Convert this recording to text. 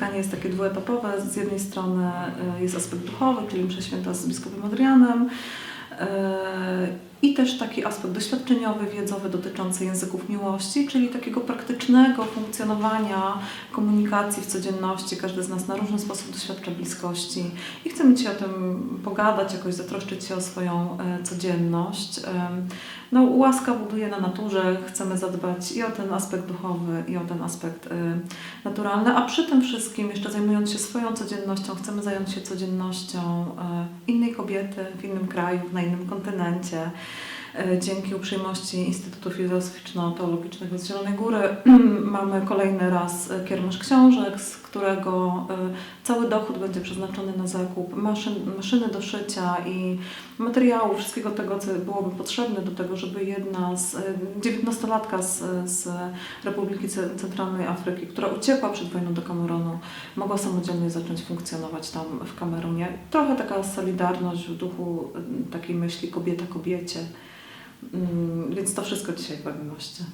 spotkanie jest takie dwuetapowe. Z jednej strony e, jest aspekt duchowy, czyli msza święta z biskupem Adrianem e, i też taki aspekt doświadczeniowy, wiedzowy dotyczący języków miłości, czyli takiego praktycznego funkcjonowania komunikacji w codzienności. Każdy z nas na różny sposób doświadcza bliskości i chcemy Ci o tym pogadać, jakoś zatroszczyć się o swoją e, codzienność. No, łaska buduje na naturze, chcemy zadbać i o ten aspekt duchowy, i o ten aspekt y, naturalny, a przy tym wszystkim, jeszcze zajmując się swoją codziennością, chcemy zająć się codziennością y, innej kobiety w innym kraju, na innym kontynencie. Y, Dzięki uprzejmości Instytutu Filozoficzno-Teologicznego z Zielonej Góry mamy kolejny raz kiermasz książek, z którego y, cały dochód będzie przeznaczony na zakup maszyn, maszyny do szycia i materiału, wszystkiego tego, co byłoby potrzebne do tego, żeby jedna z y, 19-latka z, z Republiki Ce- Centralnej Afryki, która uciekła przed wojną do Kamerunu, mogła samodzielnie zacząć funkcjonować tam w Kamerunie. Trochę taka solidarność w duchu takiej myśli kobieta kobiecie. Mm, Więc to wszystko dzisiaj w Bawimoście.